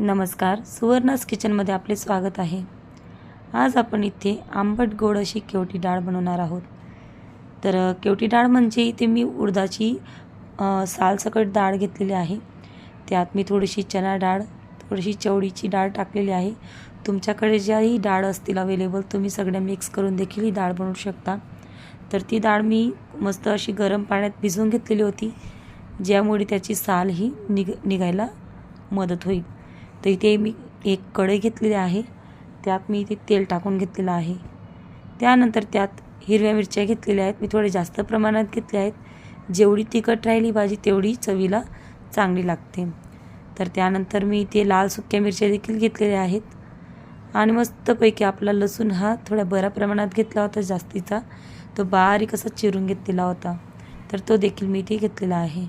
नमस्कार. सुवर्णास किचनमध्ये आपले स्वागत आहे. आज आपण इथे आंबट गोड अशी केवटी डाळ बनवणार आहोत. तर केवटी डाळ म्हणजे इथे मी उडदाची सालसकट डाळ घेतलेली आहे. त्यात मी थोडीशी चना डाळ थोडीशी चवळीची डाळ टाकलेली आहे. तुमच्याकडे ज्याही डाळ असतील अवेलेबल तुम्ही सगळ्या मिक्स करून देखील ही डाळ बनवू शकता. तर ती डाळ मी मस्त अशी गरम पाण्यात भिजवून घेतलेली होती. ज्यामुळे त्याची साल ही निग निघायला मदत होईल. तर इथे मी एक कढई घेतलेली आहे. त्यात मी इथे तेल टाकून घेतलेलं आहे. त्यानंतर त्यात हिरव्या मिरच्या घेतलेल्या आहेत. मी थोडे जास्त प्रमाणात घेतल्या आहेत. जेवढी तिखट राहील भाजी तेवढी चवीला चांगली लागते. तर त्यानंतर मी इथे लाल सुक्या मिरच्या देखील घेतलेल्या आहेत. आणि मस्तपैकी आपला लसूण हा थोड्या बऱ्या प्रमाणात घेतला होता जास्तीचा. तो बारीक असा चिरून घेतलेला होता. तर तो देखील मी इथे घेतलेला आहे.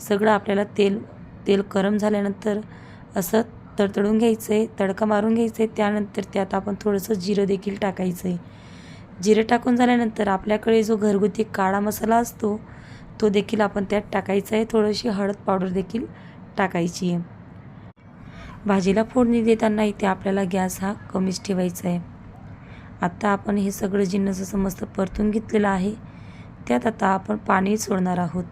सगळं आपल्याला तेल तेल गरम झाल्यानंतर असं तडतडून घ्यायचं आहे तडका मारून घ्यायचं आहे त्यानंतर त्यात आपण थोडंसं जिरं देखील टाकायचं आहे जिरं टाकून झाल्यानंतर आपल्याकडे जो घरगुती काळा मसाला असतो तो देखील आपण त्यात टाकायचा आहे. थोडीशी हळद पावडर देखील टाकायची आहे. भाजीला फोडणी देताना इथे आपल्याला गॅस हा कमीच ठेवायचा आहे. आत्ता आपण हे सगळं जिन्नस असं मस्त परतून घेतलेलं आहे त्यात आता आपण पाणी सोडणार आहोत.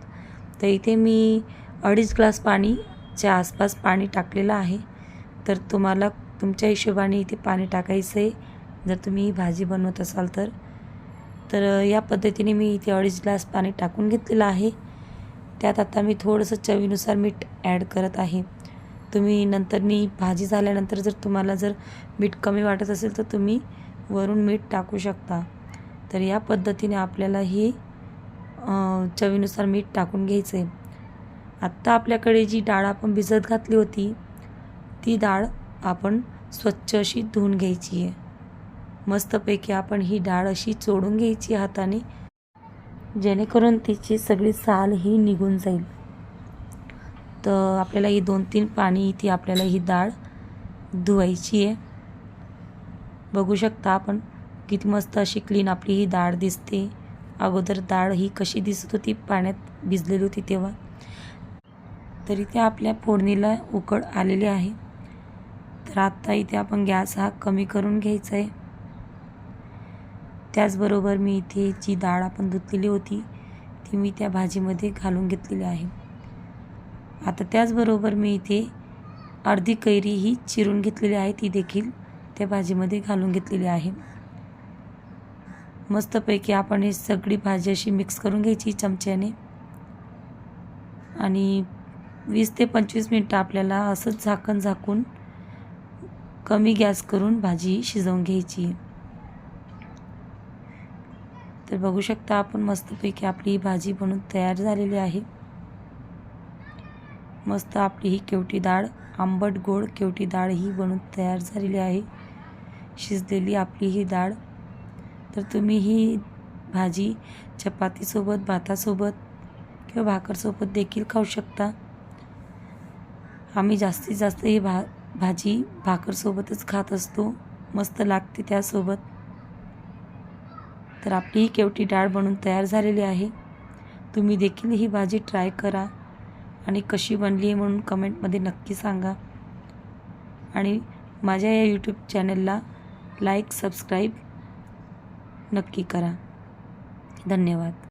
तर इथे मी अडीच ग्लास पाणीच्या आसपास पाणी टाकलेलं आहे. तर तुम्हाला तुमच्या हिशोबाने इथे पाणी टाकायचं आहे जर तुम्ही ही भाजी बनवत असाल तर. तर या पद्धतीने मी इथे अडीच ग्लास पाणी टाकून घेतलेलं आहे. त्यात आता मी थोडंसं चवीनुसार मीठ ॲड करत आहे. तुम्ही नंतरनी भाजी झाल्यानंतर जर तुम्हाला जर मीठ कमी वाटत असेल तर तुम्ही वरून मीठ टाकू शकता. तर या पद्धतीने आपल्याला ही चवीनुसार मीठ टाकून घ्यायचं आहे आत्ता आपल्याकडे जी डाळ आपण भिजत घातली होती ती डाळ आपण स्वच्छ अशी धुवून घ्यायची आहे. मस्तपैकी आपण ही डाळ अशी चोडून घ्यायची हाताने जेणेकरून तिची सगळी साल ही निघून जाईल. तर आपल्याला ही दोन तीन पाणी ती आपल्याला ही डाळ धुवायची आहे. बघू शकता आपण किती मस्त अशी क्लीन आपली ही डाळ दिसते. अगोदर डाळ ही कशी दिसत होती पाण्यात भिजलेली होती तेव्हा. तरी ते आपल्या फोडणीला उकड आलेली आहे. तर आत्ता इथे आपण गॅस हा कमी करून घ्यायचा आहे त्याचबरोबर मी इथे जी डाळ आपण धुतलेली होती ती मी त्या भाजीमध्ये घालून घेतलेली आहे. आता त्याचबरोबर मी इथे अर्धी कैरी ही चिरून घेतलेली आहे ती देखील त्या भाजीमध्ये घालून घेतलेली आहे. मस्तपैकी आपण ही सगळी भाजी अशी मिक्स करून घ्यायची चमच्याने. आणि वीस ते पंचवीस मिनटं आपल्याला असंच झाकण झाकून कमी गॅस करून भाजी शिजवून घ्यायची. तर बघू शकता आपण मस्तपैकी आपली ही भाजी बनून तयार झालेली आहे. मस्त आपली ही केवटी डाळ आंबट गोड केवटी डाळ ही बनून तयार झालेली आहे. शिजलेली आपली ही डाळ. तर तुम्ही ही भाजी चपातीसोबत भातासोबत किंवा भाकरसोबत देखील खाऊ शकता. आम्ही जास्तीत जास्त ही भा भाजी भाकरसोबतच खात असतो. मस्त लागते त्यासोबत. तर आपली ही केवटी डाळ बनून तयार झालेली आहे. तुम्ही देखील ही भाजी ट्राय करा आणि कशी बनली आहे म्हणून कमेंटमध्ये नक्की सांगा. आणि माझ्या या यूट्यूब चॅनलला लाईक सबस्क्राईब नक्की करा. धन्यवाद.